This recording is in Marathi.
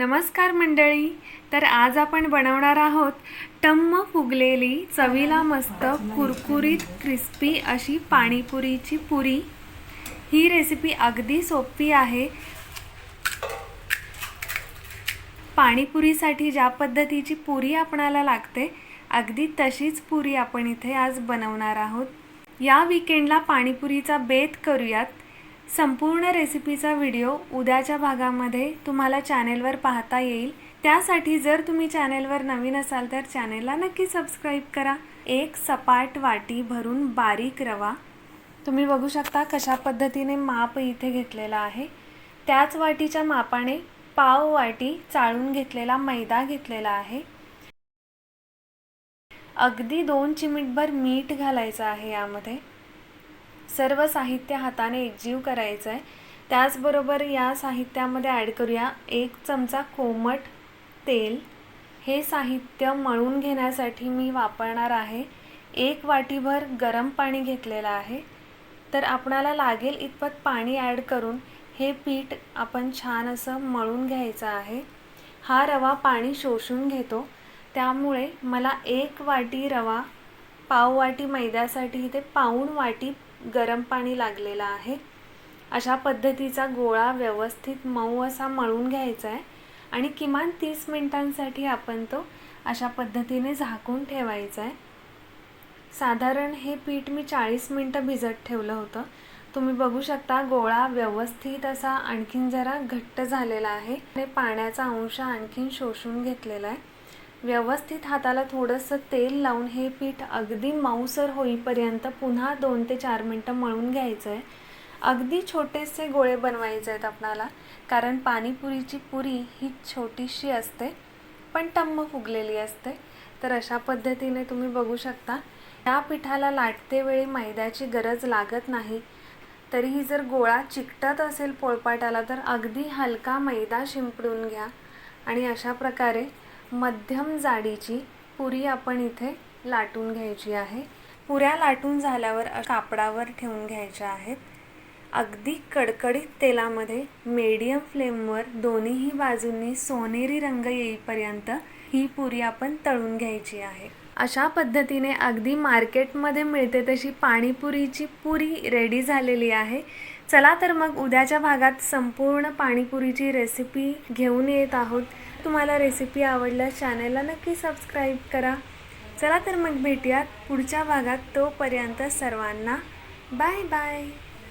नमस्कार मंडळी. तर आज आपण बनवणार आहोत टम्म फुगलेली चवीला मस्त कुरकुरीत क्रिस्पी अशी पाणीपुरीची पुरी. ही रेसिपी अगदी सोपी आहे. पाणीपुरीसाठी ज्या पद्धतीची पुरी आपणाला लागते अगदी तशीच पुरी आपण इथे आज बनवणार आहोत. या विकेंडला पाणीपुरीचा बेत करूयात. संपूर्ण रेसिपीचा व्हिडिओ उद्याच्या भागामध्ये तुम्हाला चॅनेलवर पाहता येईल. त्यासाठी जर तुम्ही चॅनेलवर नवीन असाल तर चॅनेलला नक्की सबस्क्राईब करा. एक सपाट वाटी भरून बारीक रवा. तुम्ही बघू शकता कशा पद्धतीने माप इथे घेतलेला आहे. त्याच वाटीच्या मापाने पाव वाटी चाळून घेतलेला मैदा घेतलेला आहे. अगदी दोन चिमिटभर मीठ घालायचं आहे यामध्ये. सर्व साहित्य हाताने एकजीव करायचं आहे त्याचबरोबर या साहित्यामध्ये ॲड करूया एक चमचा कोमट तेल. हे साहित्य मळून घेण्यासाठी मी वापरणार आहे. एक वाटीभर गरम पाणी घेतलेलं आहे. तर आपणाला लागेल इतपत पाणी ॲड करून हे पीठ आपण छान असं मळून घ्यायचं आहे. हा रवा पाणी शोषून घेतो. त्यामुळे मला एक वाटी रवा पाव वाटी मैद्यासाठी इथे पाऊण वाटी गरम पाणी लागलेलं आहे. अशा पद्धतीचा गोळा व्यवस्थित मऊ असा मळून घ्यायचा आहे आणि किमान तीस मिनिटांसाठी आपण तो अशा पद्धतीने झाकून ठेवायचा आहे साधारण हे पीठ मी चाळीस मिनटं भिजत ठेवलं होतं. तुम्ही बघू शकता गोळा व्यवस्थित असा आणखीन जरा घट्ट झालेला आहे. आणि पाण्याचा अंश आणखीन शोषून घेतलेला आहे व्यवस्थित हाताला थोडंसं तेल लावून हे पीठ अगदी मऊसर होईपर्यंत पुन्हा दोन ते चार मिनटं मळून घ्यायचं आहे अगदी छोटेसे गोळे बनवायचे आहेत आपणाला कारण पाणीपुरीची पुरी ही छोटीशी असते पण टम्म फुगलेली असते. तर अशा पद्धतीने तुम्ही बघू शकता या पिठाला लाटतेवेळी मैद्याची गरज लागत नाही. तरीही जर गोळा चिकटत असेल पोळपाटाला तर अगदी हलका मैदा शिंपडून घ्या. आणि अशा प्रकारे मध्यम जाडीची पुरी आपण इथे लाटून घ्यायची आहे. पुऱ्या लाटून झाल्यावर कापडावर ठेवून घ्यायच्या आहेत. अगदी कडकडीत तेलामध्ये मीडियम फ्लेमवर दोन्हीही बाजूंनी सोनेरी रंग येईपर्यंत ही पुरी आपण तळून घ्यायची आहे. अशा पद्धतीने अगदी मार्केटमध्ये मिळते तशी पाणीपुरीची पुरी रेडी झालेली आहे. चला तर मग उद्याच्या भागात संपूर्ण पाणीपुरीची रेसिपी घेऊन येत आहोत. तुम्हाला रेसिपी आवडल्यास चॅनलला नक्की सबस्क्राईब करा. चला तर मग भेटूयात पुढच्या भागात. तोपर्यंत सर्वांना बाय बाय